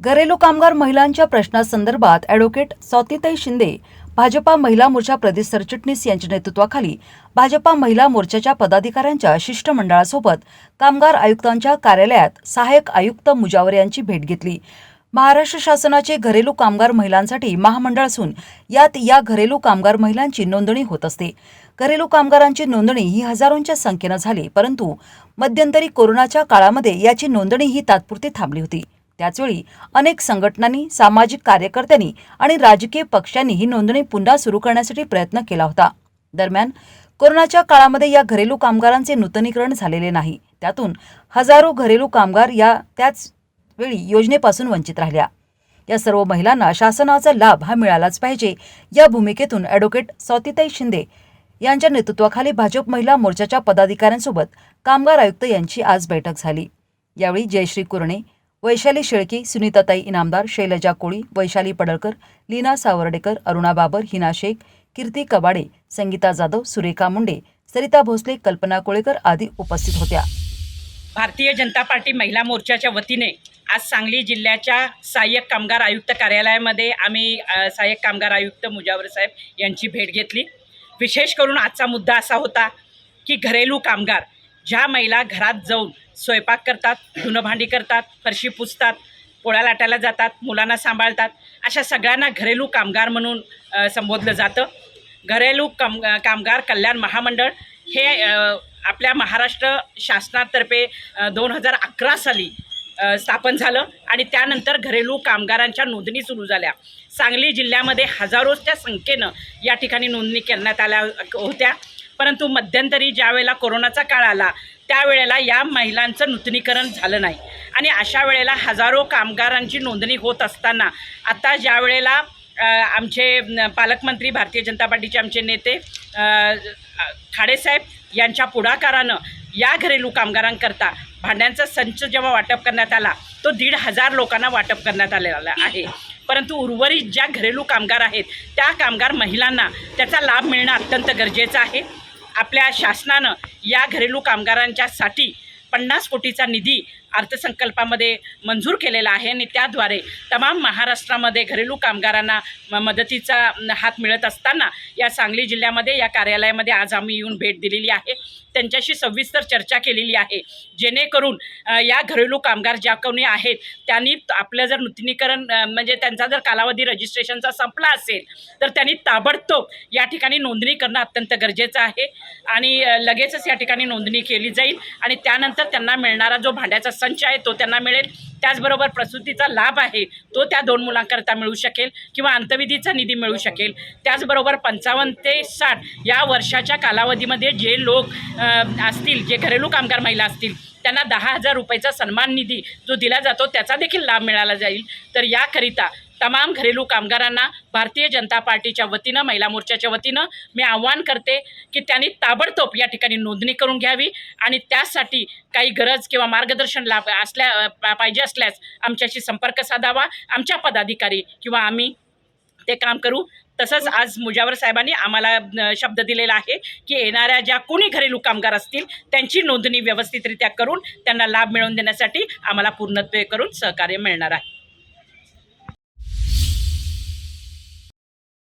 घरेलू कामगार महिलांच्या प्रश्नासंदर्भात ॲडव्होकेट स्वातीताई शिंदे भाजपा महिला मोर्चा प्रदेश सरचिटणीस यांच्या नेतृत्वाखाली भाजपा महिला मोर्चाच्या पदाधिकाऱ्यांच्या शिष्टमंडळासोबत कामगार आयुक्तांच्या कार्यालयात सहाय्यक आयुक्त मुजावर यांची भेट घेतली. महाराष्ट्र शासनाचे घरेलू कामगार महिलांसाठी महामंडळ असून यात या घरेलू कामगार महिलांची नोंदणी होत असते. घरेलू कामगारांची नोंदणी ही हजारोंच्या संख्येनं झाली परंतु मध्यंतरी कोरोनाच्या काळामध्ये याची नोंदणी ही तात्पुरती थांबली होती. त्याचवेळी अनेक संघटनांनी सामाजिक कार्यकर्त्यांनी आणि राजकीय पक्षांनी ही नोंदणी पुन्हा सुरू करण्यासाठी प्रयत्न केला होता. दरम्यान कोरोनाच्या काळामध्ये या घरेलू कामगारांचे नूतनीकरण झालेले नाही. त्यातून हजारो घरेलू कामगार या त्याच वेळी योजनेपासून वंचित राहिल्या. या सर्व महिलांना शासनाचा लाभ हा मिळालाच पाहिजे या भूमिकेतून ॲडव्होकेट सौतिताई शिंदे यांच्या नेतृत्वाखाली भाजप महिला मोर्चाच्या पदाधिकाऱ्यांसोबत कामगार आयुक्त यांची आज बैठक झाली. यावेळी जयश्री कुरणे वैशाली शेळकी सुनीताताई इनामदार शैलजा कोळी वैशाली पडळकर लीना सावर्डेकर अरुणा बाबर हिना शेख कीर्ती कबाडे संगीता जाधव सुरेखा मुंडे सरिता भोसले कल्पना कोळेकर आदी उपस्थित होत्या. भारतीय जनता पार्टी महिला मोर्चाच्या वतीने आज सांगली जिल्ह्याच्या सहाय्यक कामगार आयुक्त कार्यालयामध्ये आम्ही सहाय्यक कामगार आयुक्त मुजावर साहेब यांची भेट घेतली. विशेष करून आजचा मुद्दा असा होता की घरेलू कामगार ज्या महिला घरात जाऊन स्वयंपाक करतात धुणं भांडी करतात फरशी पुसतात पोळ्या लाटायला जातात मुलांना सांभाळतात. अशा सगळ्यांना घरेलू कामगार म्हणून संबोधलं जातं. घरेलू काम कामगार कल्याण महामंडळ हे आपल्या महाराष्ट्र शासनातर्फे दोन हजार अकरा साली स्थापन झालं आणि त्यानंतर घरेलू कामगारांच्या नोंदणी सुरू झाल्या. सांगली जिल्ह्यामध्ये हजारोच्या संख्येनं या ठिकाणी नोंदणी करण्यात आल्या होत्या. परंतु मध्यंतरी ज्यावेळेला कोरोनाचा काळ आला त्यावेळेला या महिलांचं नूतनीकरण झालं नाही. आणि अशा वेळेला हजारो कामगारांची नोंदणी होत असताना आता ज्या वेळेला आमचे पालकमंत्री भारतीय जनता पार्टीचे आमचे नेते खाडेसाहेब यांच्या पुढाकारानं या घरेलू कामगारांकरता भांड्यांचा संच जेव्हा वाटप करण्यात आला तो दीड हजार लोकांना वाटप करण्यात आलेला आहे. परंतु उर्वरित ज्या घरेलू कामगार आहेत त्या कामगार महिलांना त्याचा लाभ मिळणं अत्यंत गरजेचं आहे. आपल्या शासनानं या घरेलू कामगारांच्यासाठी पन्नास कोटीचा निधी अर्थसंकल्पामध्ये मंजूर केलेला आहे आणि त्याद्वारे तमाम महाराष्ट्रामध्ये घरेलू कामगारांना म- मदतीचा हात मिळत असताना या सांगली जिल्ह्यामध्ये या कार्यालयामध्ये आज आम्ही येऊन भेट दिलेली आहे. त्यांच्याशी सविस्तर चर्चा केलेली आहे. जेणेकरून या घरेलू कामगार ज्या कोणी आहेत त्यांनी आपलं जर नूतनीकरण म्हणजे त्यांचा जर कालावधी रजिस्ट्रेशनचा संपला असेल तर त्यांनी ताबडतोब या ठिकाणी नोंदणी करणं अत्यंत गरजेचं आहे. आणि लगेचच या ठिकाणी नोंदणी केली जाईल. आणि त्यानंतर त्यांना मिळणारा जो भांड्याचा संच आहे तो त्यांना मिळेल. त्याचबरोबर प्रसूतीचा लाभ आहे तो त्या दोन मुलांकरता मिळू शकेल किंवा अंतविधीचा निधी मिळू शकेल. त्याचबरोबर पंचावन्न ते साठ या वर्षाच्या कालावधीमध्ये जे लोक असतील जे घरेलू कामगार महिला असतील त्यांना दहा हजार रुपयाचा सन्मान निधी जो दिला जातो त्याचा देखील लाभ मिळाला जाईल. तर याकरिता तमाम घरेलू कामगारांना भारतीय जनता पार्टीच्या वतीनं महिला मोर्चाच्या वतीनं मी आव्हान करते की त्यांनी ताबडतोब या ठिकाणी नोंदणी करून घ्यावी आणि त्यासाठी काही गरज किंवा मार्गदर्शन लाभ असल्या पाहिजे असल्यास आमच्याशी संपर्क साधावा. आमच्या पदाधिकारी किंवा आम्ही ते काम करू. तसंच आज मुजावर साहेबांनी आम्हाला शब्द दिलेला आहे की येणाऱ्या ज्या कोणी घरेलू कामगार असतील त्यांची नोंदणी व्यवस्थितरित्या करून त्यांना लाभ मिळवून देण्यासाठी आम्हाला पूर्णत्वे करून सहकार्य मिळणार आहे.